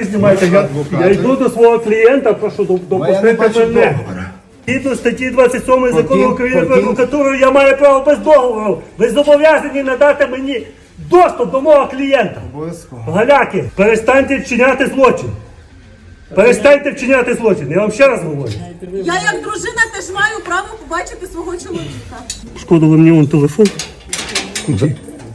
знімайте. Я, я йду до свого клієнта, прошу доп- допустити мене. Згідно статті 27 закону України про адвокатуру, я маю право без договору. Ви зобов'язані надати мені доступ до мого клієнта. Обов'язково. Галяки, перестаньте вчиняти злочин. Перестаньте вчиняти злочин. Я вам ще раз говорю. Я як дружина теж маю право побачити свого чоловіка. Шкода, ви мені вон телефон.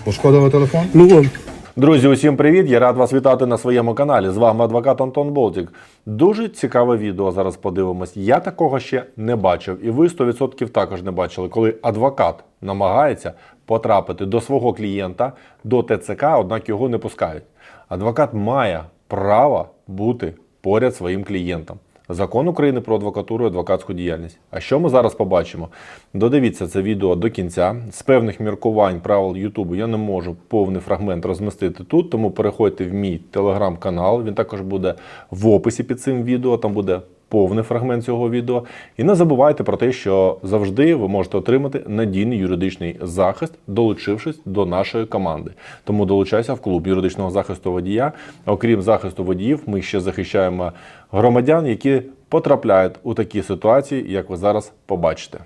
Пошкодили телефон? Ну вон. Друзі, усім привіт! Я рад вас вітати на своєму каналі. З вами адвокат Антон Болтік. Дуже цікаве відео зараз подивимось. Я такого ще не бачив, і ви 100% також не бачили, коли адвокат намагається потрапити до свого клієнта до ТЦК, однак його не пускають. Адвокат має право бути поряд своїм клієнтом. Закон України про адвокатуру і адвокатську діяльність. А що ми зараз побачимо? Додивіться це відео до кінця. З певних міркувань правил Ютубу я не можу повний фрагмент розмістити тут, тому переходьте в мій телеграм-канал. Він також буде в описі під цим відео. Там буде повний фрагмент цього відео. І не забувайте про те, що завжди ви можете отримати надійний юридичний захист, долучившись до нашої команди. Тому долучайся в клуб юридичного захисту водія. Окрім захисту водіїв, ми ще захищаємо громадян, які потрапляють у такі ситуації, як ви зараз побачите.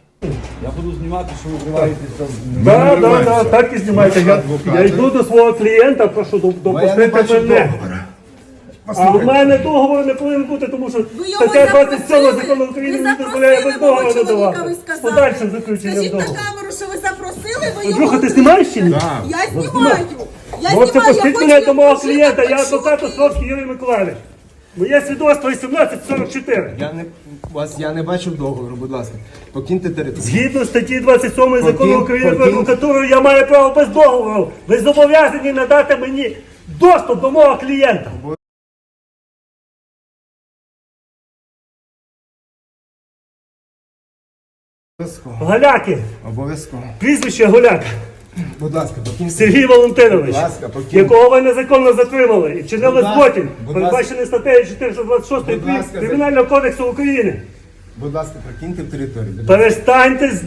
Я буду знімати, що ви вриваєтесь там. Так, так, так, так і знімайте. Я, я йду до свого клієнта, прошу доп- допустити мене. А в мене договору не повинен бути, тому що його стаття 27 запросили? закону України Ви не дозволяє без запросили мого договору чоловіка, надавати. ви З сказали. подальшим заключенням Скажіть на договору. камеру, що ви запросили, ви його... Друга, ти знімаєш чи ні? Я знімаю. Я Ну, це знімаю, я хочу мене до мого клієнта, я почути. адвокат Островський Юрій Миколаївич. Моє свідоцтво 1844. Я не, вас, я не бачив договору, будь ласка. Покиньте територію. Згідно статті 27 закону Покинь- України про покинь. адвокатуру, я маю право без договору. Ви зобов'язані надати мені доступ до мого клієнта. Обов'язково. Галяки, Обов'язково. прізвище Голяк. Будь ласка, покиньте. Сергій Валентинович, Будь ласка, покинь. якого ви незаконно затримали і вчинили Будь ласка, злочин, будь передбачений статтею 426 Будь ласка, Кримінального кодексу України. Будь ласка, покиньте територію. Будь ласка. Перестаньте, з-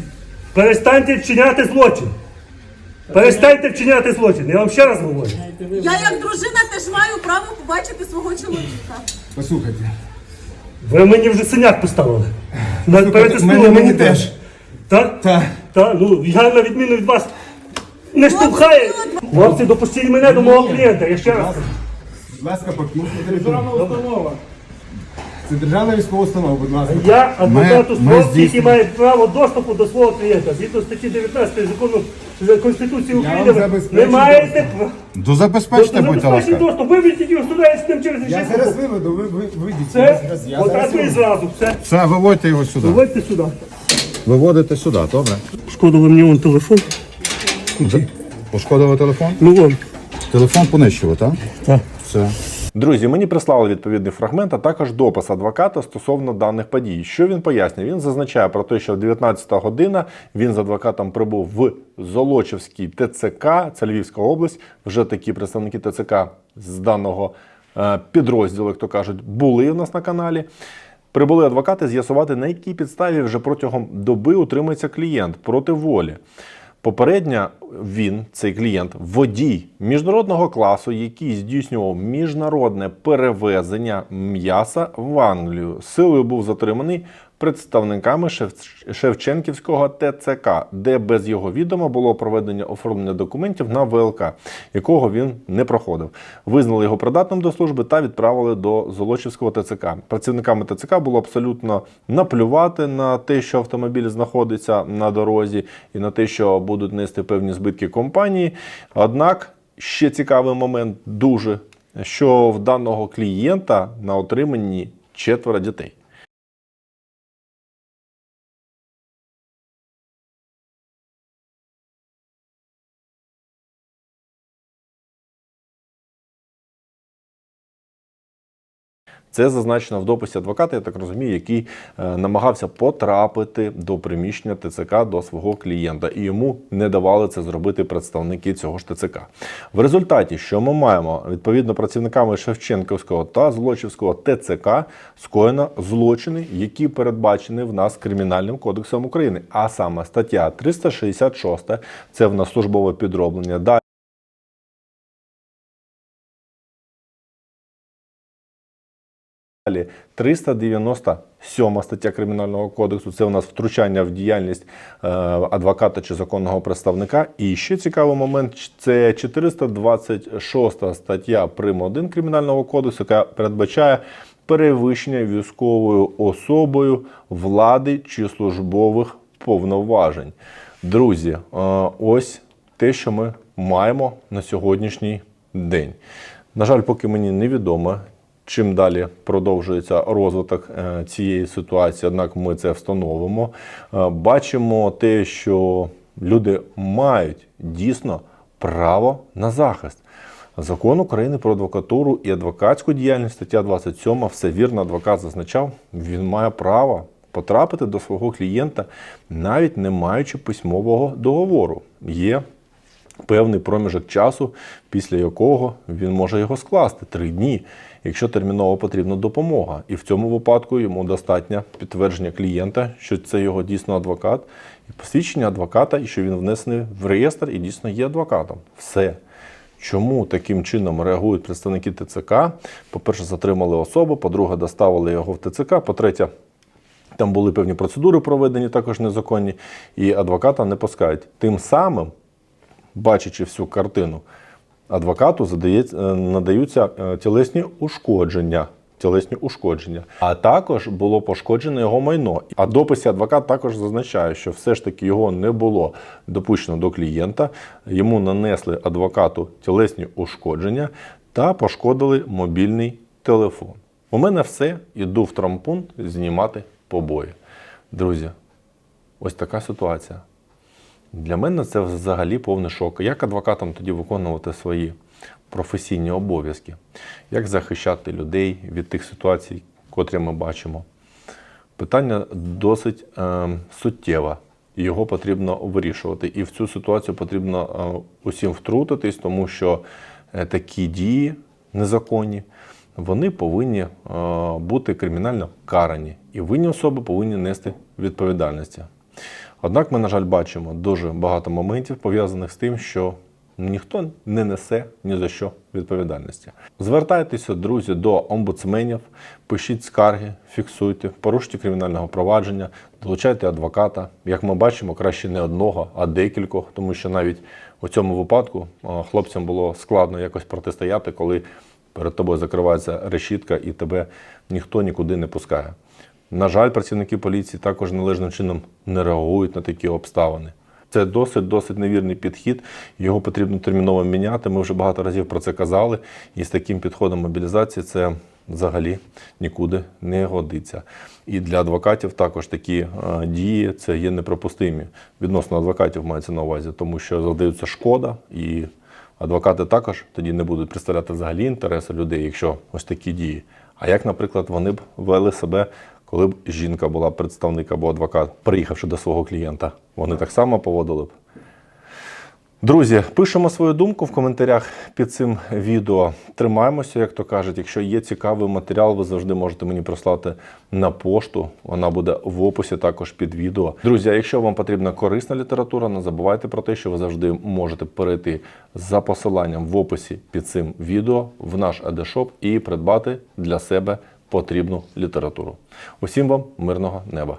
перестаньте вчиняти злочин. Перестаньте вчиняти злочин. Я вам ще раз говорю. Я як дружина теж маю право побачити свого чоловіка. Послухайте. Ви мені вже синяк поставили. На перетиснули мене- мені теж. Так? Так. Так, ну я на відміну від вас не штовхаю. Хлопці, допустіть мене до мого клієнта. Я ще раз. Будь ласка, покиньте територію. Це державна військова установа, будь ласка. Я адвокат ми Островський, який здійснюємо- має право доступу до свого клієнта. Згідно статті 19 закону Конституції вам України, ви забезпечу не маєте права. До забезпечте, будь Забезпечте ласка. доступ. Виведіть його сюди і з ним через Я зараз виведу, ви, ви вийдіть. Це Я зараз- я зараз отак і виведу. зразу. Все. Все, виводьте його сюди. Виводьте сюди. Виводите сюди, добре. Шкода, мені вон телефон. Пошкодили телефон? Ну вон. Телефон понищили, так? Так. Все. Друзі, мені прислали відповідний фрагмент, а також допис адвоката стосовно даних подій. Що він пояснює? Він зазначає про те, що в 19 година він з адвокатом прибув в Золочівський ТЦК, це Львівська область. Вже такі представники ТЦК з даного е, підрозділу, як то кажуть, були у нас на каналі. Прибули адвокати з'ясувати, на якій підставі вже протягом доби утримується клієнт проти волі. Попередньо він, цей клієнт, водій міжнародного класу, який здійснював міжнародне перевезення м'яса в Англію. Силою був затриманий представниками Шев- Шевченківського ТЦК, де без його відома було проведення оформлення документів на ВЛК, якого він не проходив. Визнали його придатним до служби та відправили до Золочівського ТЦК. Працівниками ТЦК було абсолютно наплювати на те, що автомобіль знаходиться на дорозі, і на те, що будуть нести певні збитки компанії. Однак ще цікавий момент дуже, що в даного клієнта на отриманні четверо дітей. Це зазначено в дописі адвоката, я так розумію, який е, намагався потрапити до приміщення ТЦК до свого клієнта, і йому не давали це зробити представники цього ж ТЦК. В результаті, що ми маємо відповідно працівниками Шевченківського та Злочівського ТЦК, скоєно злочини, які передбачені в нас кримінальним кодексом України, а саме стаття 366 – це в нас службове підроблення. Далі 397 стаття Кримінального кодексу. Це у нас втручання в діяльність е, адвоката чи законного представника. І ще цікавий момент це 426 стаття Прим 1 Кримінального кодексу, яка передбачає перевищення військовою особою влади чи службових повноважень. Друзі, е, ось те, що ми маємо на сьогоднішній день. На жаль, поки мені невідомо, чим далі продовжується розвиток е, цієї ситуації, однак ми це встановимо. Е, Бачимо те, що люди мають дійсно право на захист. Закон України про адвокатуру і адвокатську діяльність, стаття 27, все вірно, адвокат зазначав, він має право потрапити до свого клієнта, навіть не маючи письмового договору. Є певний проміжок часу, після якого він може його скласти три дні, якщо терміново потрібна допомога. І в цьому випадку йому достатньо підтвердження клієнта, що це його дійсно адвокат, і посвідчення адвоката, і що він внесений в реєстр і дійсно є адвокатом. Все. Чому таким чином реагують представники ТЦК? По-перше, затримали особу, по-друге, доставили його в ТЦК, по-третє, там були певні процедури проведені, також незаконні, і адвоката не пускають. Тим самим, бачачи всю картину, адвокату задається, е, надаються е, тілесні ушкодження. Тілесні ушкодження. А також було пошкоджено його майно. А дописі адвокат також зазначає, що все ж таки його не було допущено до клієнта. Йому нанесли адвокату тілесні ушкодження та пошкодили мобільний телефон. У мене все. Іду в трампунт знімати побої. Друзі, ось така ситуація. Для мене це взагалі повний шок. Як адвокатам тоді виконувати свої професійні обов'язки? Як захищати людей від тих ситуацій, котрі ми бачимо? Питання досить е, суттєве. Його потрібно вирішувати. І в цю ситуацію потрібно е, усім втрутитись, тому що е, такі дії незаконні, вони повинні е, бути кримінально карані. І винні особи повинні нести відповідальності. Однак ми, на жаль, бачимо дуже багато моментів пов'язаних з тим, що ніхто не несе ні за що відповідальності. Звертайтеся, друзі, до омбудсменів, пишіть скарги, фіксуйте, порушуйте кримінального провадження, долучайте адвоката. Як ми бачимо, краще не одного, а декількох, тому що навіть у цьому випадку хлопцям було складно якось протистояти, коли перед тобою закривається решітка і тебе ніхто нікуди не пускає. На жаль, працівники поліції також належним чином не реагують на такі обставини. Це досить досить невірний підхід. Його потрібно терміново міняти. Ми вже багато разів про це казали. І з таким підходом мобілізації це взагалі нікуди не годиться. І для адвокатів також такі е, дії це є неприпустимі. Відносно адвокатів мається на увазі, тому що завдаються шкода і. Адвокати також тоді не будуть представляти взагалі інтереси людей, якщо ось такі дії. А як, наприклад, вони б вели себе, коли б жінка була представник або адвокат, приїхавши до свого клієнта, вони так само поводили б. Друзі, пишемо свою думку в коментарях під цим відео. Тримаємося, як то кажуть. Якщо є цікавий матеріал, ви завжди можете мені прислати на пошту. Вона буде в описі також під відео. Друзі, якщо вам потрібна корисна література, не забувайте про те, що ви завжди можете перейти за посиланням в описі під цим відео в наш адешоп і придбати для себе потрібну літературу. Усім вам мирного неба!